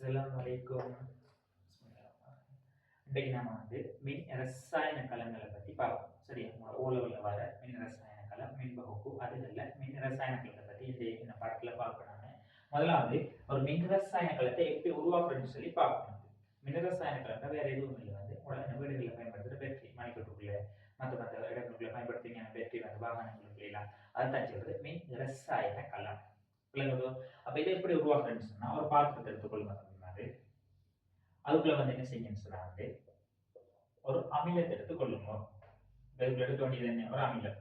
அஸ்ஸலாமு அலைக்கும். இன்றைக்கு நம்ம வந்து மின் ரசாயன கலங்களை பற்றி பார்ப்போம். சரியா? உங்களோட ஓலவில் வர மின் ரசாயன கலம் மின் வகுப்பு அதுகளில் மின் ரசாயன கலத்தை பற்றி இந்த இந்த பாடத்தில் பார்க்கணும் முதலாவது ஒரு மின் ரசாயன கலத்தை எப்படி உருவாக்குறதுன்னு சொல்லி பார்க்கணும் மின் ரசாயன கலத்தை வேற எதுவும் இல்லை. வந்து உடனே வீடுகளில் பயன்படுத்துகிற பேட்டரி மணிக்கட்டுக்குள்ள மற்ற மற்ற இடங்களுக்குள்ள பயன்படுத்துவீங்க பேட்டரி வந்து வாகனங்களுக்குள்ள எல்லாம். அதுதான் சொல்றது மின் ரசாயன கலம். விளங்குதோ அப்ப இதை எப்படி உருவாக்குறேன்னு சொன்னா ஒரு பாத்திரத்தை எடுத்துக்கொள்ளுங்க. வந்து அதுக்குள்ள வந்து என்ன செய்யுங்கன்னு சொன்னா வந்து ஒரு அமிலத்தை எடுத்துக்கொள்ளுங்க. இதுக்குள்ள எடுக்க வேண்டியது என்ன? ஒரு அமிலம்.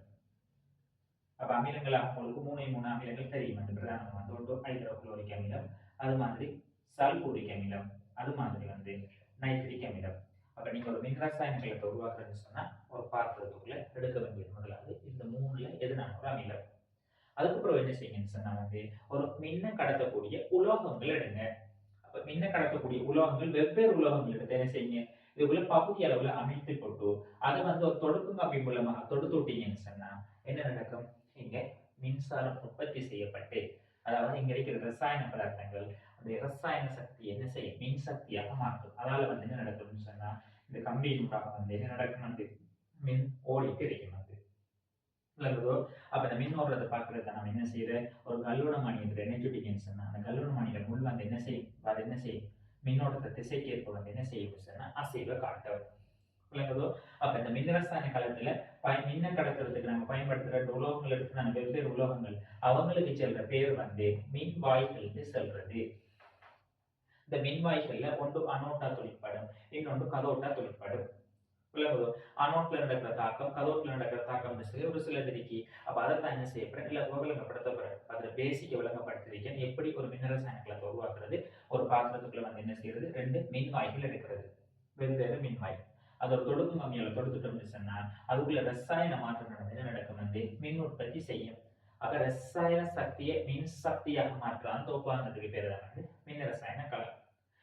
அப்ப அமிலங்கள் உங்களுக்கு மூணு மூணு அமிலங்கள் தெரியும். வந்து பிரதானம் வந்து ஒன்று ஹைட்ரோகுளோரிக் அமிலம் அது மாதிரி சல்பூரிக் அமிலம் அது மாதிரி வந்து நைட்ரிக் அமிலம். அப்ப நீங்க ஒரு மின்ரசாயன கலத்தை உருவாக்குறதுன்னு சொன்னா ஒரு பாத்திரத்துக்குள்ள எடுக்க வேண்டியது முதலாவது இந்த மூணுல எதுனால? ஒரு அமிலம். அதுக்கப்புறம் என்ன செய்யுங்கன்னு சொன்னா வந்து ஒரு மின்ன கடத்தக்கூடிய உலோகங்கள் எடுங்க. அப்ப மின்ன கடத்தக்கூடிய உலோகங்கள் வெவ்வேறு உலோகங்கள் என்ன செய்யுங்க இதுக்குள்ள பகுதி அளவுல அமைத்து போட்டு அதை வந்து ஒரு தொடுக்கும் கம்பி மூலமாக தொடுத்து விட்டீங்கன்னு சொன்னா என்ன நடக்கும்? இங்க மின்சாரம் உற்பத்தி செய்யப்பட்டு அதாவது இங்க இருக்கிற ரசாயன பதார்த்தங்கள் அந்த ரசாயன சக்தி என்ன செய்யும்? மின் சக்தியாக மாற்றும் அதால வந்து என்ன நடக்கும்னு சொன்னா இந்த கம்பியின் ஊடாக வந்து என்ன நடக்கும் வந்து மின் ஓடி கிடைக்கும் அது விளங்குதோ அப்ப இந்த மின் ஓடுறதை பார்க்கறத நம்ம என்ன செய்யற? ஒரு கல்லுணமணி என்று நினைச்சுட்டீங்கன்னு சொன்னா அந்த கல்லுணமணியில முள் வந்து என்ன செய்யும் அது என்ன செய்யும் மின்னோட்டத்தை திசைக்கு ஏற்ப வந்து என்ன செய்யும் சொன்னா அசைவை காட்டும் விளங்குதோ அப்ப இந்த மின்ரசாயன காலத்துல பய மின்ன கடத்துறதுக்கு நம்ம பயன்படுத்துற உலோகங்கள் எடுத்து நம்ம வெவ்வேறு உலோகங்கள். அவங்களுக்கு செல்ற பேர் வந்து மின் வாய்களுக்கு செல்றது. இந்த மின்வாய்கள்ல ஒன்று அனோட்டா தொழிற்படும் இன்னொன்று கதோட்டா தொழிற்படும். விளங்குதோ அனோட்ல நடக்கிற தாக்கம் கதோட்ல நடக்கிற தாக்கம் சொல்லி ஒரு சிலது இருக்கு அப்ப அதைத்தான் என்ன செய்யப்படுற இல்ல விளங்கப்படுத்தப்படுற அதுல பேசிக்க விளங்கப்படுத்திருக்கேன் எப்படி ஒரு மின்ரசாயன கலத்தை உருவாக்குறது? ஒரு பாத்திரத்துக்குள்ள வந்து என்ன செய்யறது? ரெண்டு மின்வாய்கள் எடுக்கிறது. வெவ்வேறு மின்வாய். அது ஒரு தொடுக்கும் கம்மியால தொடுத்துட்டோம்னு சொன்னா அதுக்குள்ள ரசாயன மாற்றம் நடந்து என்ன நடக்கும் வந்து? மின் உற்பத்தி செய்யும். அப்ப ரசாயன சக்தியை மின் சக்தியாக மாற்ற அந்த உபாங்கத்துக்கு பேர் தான் வந்து மின் ரசாயன கலம்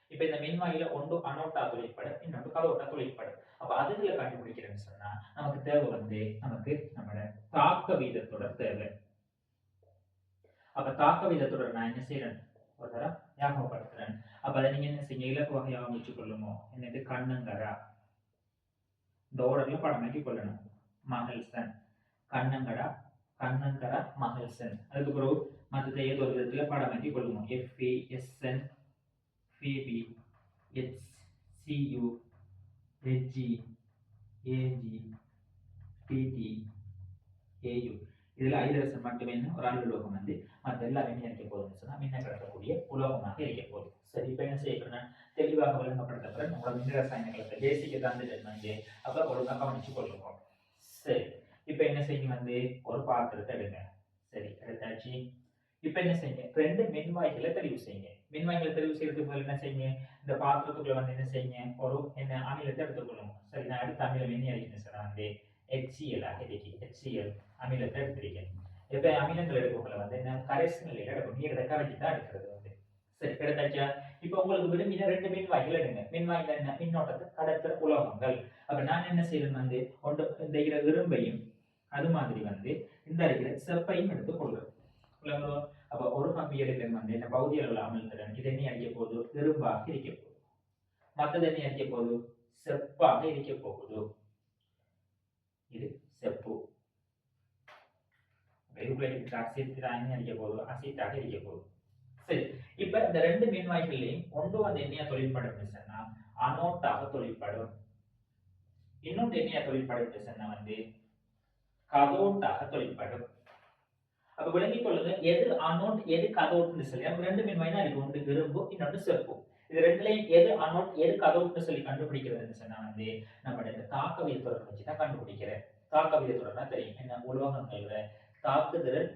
இப்ப இந்த மின்வாயில ஒன்று அனோட்டா தொழிற்படும் இன்னொன்று கதோட்டா தொழிற்படும் அப்ப அதுகளை கண்டுபிடிக்கிறேன்னு சொன்னா நமக்கு தேவை வந்து நமக்கு நம்மளோட தாக்க வீதத்தோட தேவை. அப்ப தாக்க வீதத்தோட நான் என்ன செய்யறேன் ஒரு தரம் ஞாபகப்படுத்துறேன். அப்ப அதை நீங்க என்ன செய்ய இலக்கு வகையாக அமைச்சு கொள்ளுமோ? என்னது? கண்ணங்கரா? இந்த ஓடர்ல படமாக்கி கொள்ளணும். மகள்சன். கண்ணங்கடா கண்ணங்கரா? மகள்சன். அதுக்கு பிறகு மற்ற ஏதோ ஒரு விதத்துல படமாக்கி கொள்ளுமோ F E S N P B H C U H G A G P T A U இதில் ஐதரசன் மட்டுமே ஒரு அலுவலகம் வந்து மற்ற எல்லாமே என்ன இருக்க போகுதுன்னு சொன்னால் மின்ன கடத்தக்கூடிய உலோகமாக இருக்க போகுது. சரி இப்போ என்ன செய்யப்படுறேன் தெளிவாக விளங்கப்படுத்தப்பட நம்மளோட மின் ரசாயனங்களை பேசிக்க தந்துட்டு வந்து அப்ப ஒழுங்காக கவனிச்சு கொள்ளுவோம். சரி இப்போ என்ன செய்யுங்க வந்து? ஒரு பாத்திரத்தை எடுங்க. சரி எடுத்தாச்சு. இப்ப என்ன செய்யுங்க? ரெண்டு மின்வாய்களை தெரிவு செய்யுங்க. மின்வாய்களை தெரிவு செய்யறதுக்கு முதல்ல என்ன செய்யுங்க? இந்த பாத்திரத்துக்குள்ள வந்து என்ன செய்யுங்க? ஒரு என்ன அமிலத்தை எடுத்துக்கொள்ளும் சரி நான் அடுத்த அமிலம் என்ன அடிக்கணும் சார்? வந்து ஹெச்சிஎல் ஆக ஹெச்சிஎல் அமிலத்தை எடுத்திருக்கேன் இப்ப அமிலங்கள் எடுக்கக்குள்ள வந்து என்ன? கரைசல் நிலையில எடுக்கும் நீர் கரைச்சி தான் எடுக்கிறது வந்து. சரி கிடைத்தாச்சா? இப்ப உங்களுக்கு விரும்பின ரெண்டு மின்வாய்கள் எடுங்க. மின்வாய்கள் என்ன? மின்னோட்டத்தை கடத்துற உலோகங்கள். அப்ப நான் என்ன செய்யணும் வந்து? ஒன்று இந்த இருக்கிற இரும்பையும் அது மாதிரி வந்து இந்த இருக்கிற செப்பையும் எடுத்துக்கொள்றேன் உலகம் அப்போ ஒரு கம்பி எடுக்கிறது வந்து இந்த பகுதியில் அளவில் அமிழ்த்திறன் இது என்ன அடிக்க போகுது இரும்பாக இருக்க போகுது மற்றது என்ன அடிக்க போகுது செப்பாக இருக்க போகுது இது செப்பு இதுக்குள்ள இருக்கிற அசிட் என்ன அடிக்க போகுது அசிட்டாக இருக்க போகுது சரி இப்ப இந்த ரெண்டு மின்வாய்கள்லையும் ஒன்று வந்து என்னையா தொழிற்படும் சொன்னா அனோட்டாக தொழிற்படும் இன்னொன்று என்னையா தொழிற்படும் சொன்னா வந்து கதோட்டாக தொழில்படும் அப்ப விளங்கிக் கொள்ளுங்க. எது அனோட் எது கதவுட்னு சொல்லி. நம்ம ரெண்டு மின்வாய் இருக்கு. ஒன்று இரும்பு இன்னொன்று செப்பு. இது ரெண்டுலையும் எது அனோட் எது கதவுட்னு சொல்லி கண்டுபிடிக்கிறதுன்னு சொன்னா வந்து நம்மளோட இந்த தாக்க தொடர் வச்சு தான் கண்டுபிடிக்கிறேன். தாக்க விதத்துடன் தெரியும். என்ன? உலோகங்கள்ல தாக்குதல்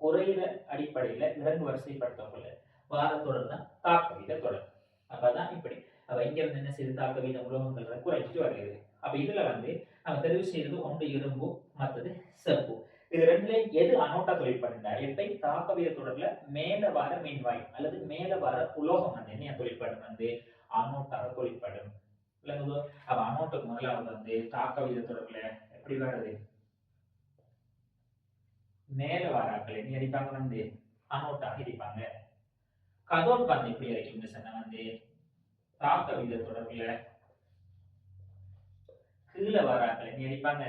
குறையிற அடிப்படையில இறங்கு வரிசைப்படுத்தக்குள்ள வாரத்தொடர் தான் தாக்க வீத தொடர் அப்பதான் இப்படி. அப்ப இங்க இருந்து என்ன செய்து தாக்க வீத உலோகங்கள் குறைச்சிட்டு வருகிறது அப்ப இதுல வந்து நம்ம தெரிவு செய்யறது ஒன்று இரும்பு மற்றது செப்பு. இது ரெண்டுல எது அனோட்டா தொழிற்படுங்க எத்தை தாக்க தொடர்ல மேல வர மின்வாய் அல்லது மேல வர உலோகம் வந்து என்ன தொழிற்படும் வந்து அனோட்டாக தொழிற்படும் விளங்குதோ அப்ப அனோட்டுக்கு முதலாவது வந்து தாக்க வீத தொடர்ல எப்படி வருது மேல வராக்கள் என்ன அடிப்பாங்க வந்து? அனோட்டாக இடிப்பாங்க கதோட் பந்து எப்படி இருக்கும்னு சொன்ன வந்து தாக்க வித தொடர்புல கீழே வராக்கள் என்ன அடிப்பாங்க?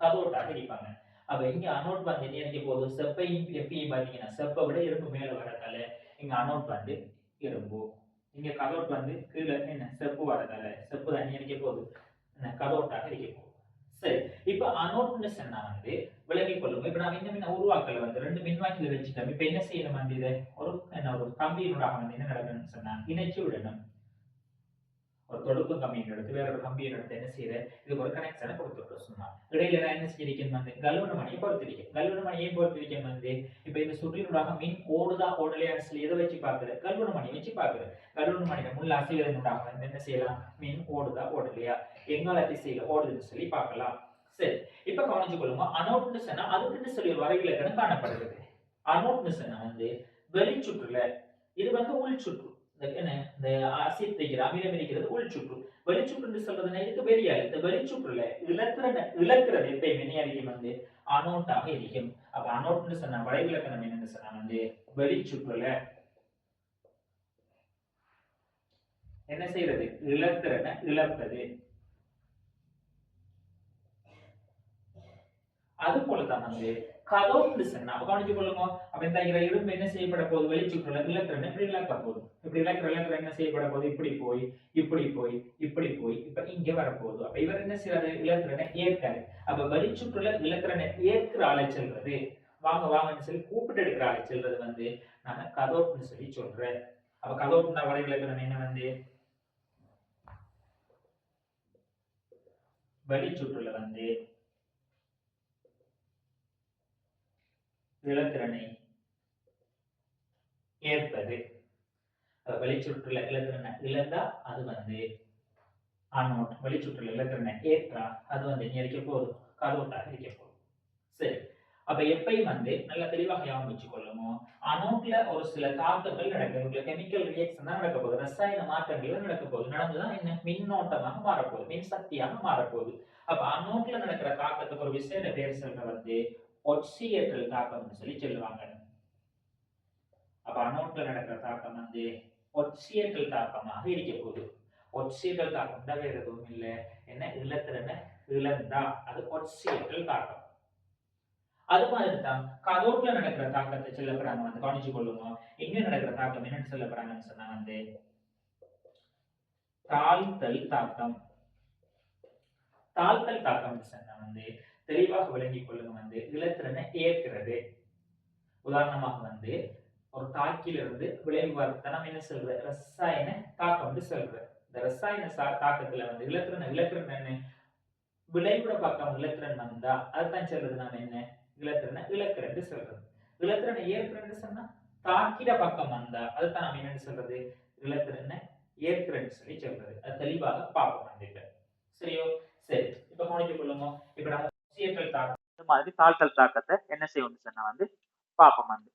கதோட்டாக அடிப்பாங்க. அப்ப இங்க அனோட் பந்து என்ன அடிக்க போகுது செப்பையும் எப்பயும் பாத்தீங்கன்னா செப்பை விட இரும்பு மேல வரதால இங்க அனோட் பந்து இரும்பு இங்க கதோட் வந்து கீழே என்ன? செப்பு வரதால செப்பு தான் அடிக்க போகுது என்ன? கதோட்டாக இருக்க போகுது சரி. இப்ப அனோட்னு சொன்னா வந்து விளங்கி கொள்ளுங்க இப்ப நான் இன்னும் இன்னும் உருவாக்கல வந்து ரெண்டு மின்வாக்கில வச்சுட்டோம். இப்ப என்ன செய்யணும் வந்து இதை? ஒரு என்ன ஒரு கம்பியினூடாக வந்து என்ன நடக்கணும்னு சொன்னா இணைச்சு விடணும். ஒரு தொடுப்பு கம்பியின் எடுத்து வேற ஒரு கம்பியின் எடுத்து என்ன செய்யற? இதுக்கு ஒரு கனெக்ஷனை கொடுத்துட்டு சும்மா இடையில நான் என்ன செஞ்சிருக்கேன் வந்து கல்வன மணியை பொறுத்திருக்கேன். கல்வன மணியை பொறுத்திருக்கேன் வந்து இப்ப இந்த சுற்றினூடாக மீன் ஓடுதா ஓடலையான்னு சொல்லி எதை வச்சு பாக்குற கல்வன மணி வச்சு பாக்குற கல்வன மணியில முள்ள அசைவதனூடாக வந்து என்ன செய்யலாம்? மீன் ஓடுதா ஓடலையா? எங்கால திசையில ஓடுதுன்னு சொல்லி பார்க்கலாம். சரி இப்ப கவனிச்சு கொள்ளுங்க. அனோட்னு சொன்னா அதுக்குன்னு சொல்லி ஒரு வரைவிலக்கணம் காணப்படுகிறது. அனோட்னு சொன்னா வந்து வெளிச்சுற்றுல இது வந்து உள் சுற்று என்ன? இந்த அசிட் வைக்கிற அமிலம் இருக்கிறது உள் சுற்று வெளிச்சுற்றுன்னு சொல்றதுன்னா இதுக்கு வெளியால் இந்த வெளிச்சுற்றுல இழக்கிறது இழக்கிறது எப்பயுமே என்ன அடிக்கும் வந்து அனோட்டாக இருக்கும் அப்ப அனோட்னு சொன்ன வலைவிலக்கணம் என்னன்னு சொன்னா வந்து வெளிச்சுற்றுல என்ன செய்யறது இழக்கிறன இழப்பது. அது போலதான் வந்து கதோட்னு சொன்னா கவனிச்சு கொள்ளுங்க அப்ப இந்த இரும்பு என்ன செய்யப்பட போகுது வெளிச்சுற்றுல இழக்கிறன இப்படி இழக்க போகுது இப்படி இலக்கிற இலக்கிற என்ன செய்யப்பட போகுது இப்படி போய் இப்படி போய் இப்படி போய் இப்ப இங்க வரப்போகுது அப்ப இவர் என்ன செய்யறாரு இலக்கிறனை ஏற்காரு அப்ப வெளிச்சுற்றுல இலக்கிறனை ஏற்கிற ஆளை செல்றது வாங்க வாங்கன்னு சொல்லி கூப்பிட்டு எடுக்கிற ஆளை செல்றது வந்து நான் கதோட்னு சொல்லி சொல்றேன் அப்ப கதோட்னா வரை இலக்கணம் என்ன வந்து வெளிச்சுற்றுல வந்து இலத்திறனை ஏற்பது. வெளிச்சுற்றுல இலத்திறனை இழந்தா அது வந்து அன்னோட் வெளிச்சுற்றுல இலத்திறனை ஏற்றா அது வந்து இங்க போதும் கதோட்டாக இருக்க போதும் சரி. அப்ப எப்பயும் வந்து நல்ல தெளிவாக ஞாபகம் வச்சுக்கொள்ளுமோ அனோட்ல ஒரு சில தாக்கங்கள் நடக்குது. கெமிக்கல் ரியாக்ஷன் தான் நடக்க போகுது. ரசாயன மாற்றங்கள் நடக்க போகுது. நடந்துதான் என்ன? மின்னோட்டமாக மாறப்போகுது மின் சக்தியாக மாறப்போகுது அப்ப அனோட்ல நடக்கிற தாக்கத்துக்கு ஒரு விசேட பேர் சொல்ற வந்து ஒட்சியேற்றல் தாக்கம்னு சொல்லி சொல்லுவாங்க. அப்ப அனோட்ல நடக்கிற தாக்கம் வந்து ஒட்சியேற்றல் தாக்கமாக இருக்க போகுது. ஒட்சியேற்றல் தாக்கம் தான் வேற எதுவும் இல்லை. என்ன? இழத்திறன இழந்தா. அது ஒட்சியேற்றல் தாக்கம். அது மாதிரி தான் கதோட்ல நடக்கிற தாக்கத்தை சொல்லப்படுறாங்க வந்து கவனிச்சு கொள்ளுங்க. எங்க நடக்கிற தாக்கம் என்னன்னு சொல்லப்படுறாங்கன்னு சொன்னா வந்து தாழ்த்தல் தாக்கம். தாழ்த்தல் தாக்கம் சொன்னா வந்து தெளிவாக விளங்கிக் கொள்ளுங்க வந்து இலத்திறனை ஏற்கிறது. உதாரணமாக வந்து ஒரு தாக்கிலிருந்து விளைவு வரத்தை நம்ம என்ன சொல்ற? ரசாயன தாக்கம் வந்து சொல்ற. இந்த ரசாயன சா- தாக்கத்துல வந்து இலத்திறன் இலத்திறன் என்ன? விளைவுட பக்கம் இலத்திறன் வந்தா அதுதான் சொல்றது நாம என்ன? இலத்திறனை இலக்கிறன்னு சொல்றது. இலத்திறனை ஏற்கிறன்னு சொன்னா தாக்கிட பக்கம் வந்தா அதுதான் நம்ம என்னன்னு சொல்றது? இலத்திறனை ஏற்கிறன்னு சொல்லி சொல்றது. அது தெளிவாக பார்ப்போம் வந்துட்டு சரியோ? சரி. இப்ப கவனிக்க கொள்ளுமோ இப்ப நம்ம சீற்றல் தாக்கம். இந்த மாதிரி தாழ்த்தல் தாக்கத்தை என்ன செய்யணும்னு சொன்னா வந்து பார்ப்போம் வந்து.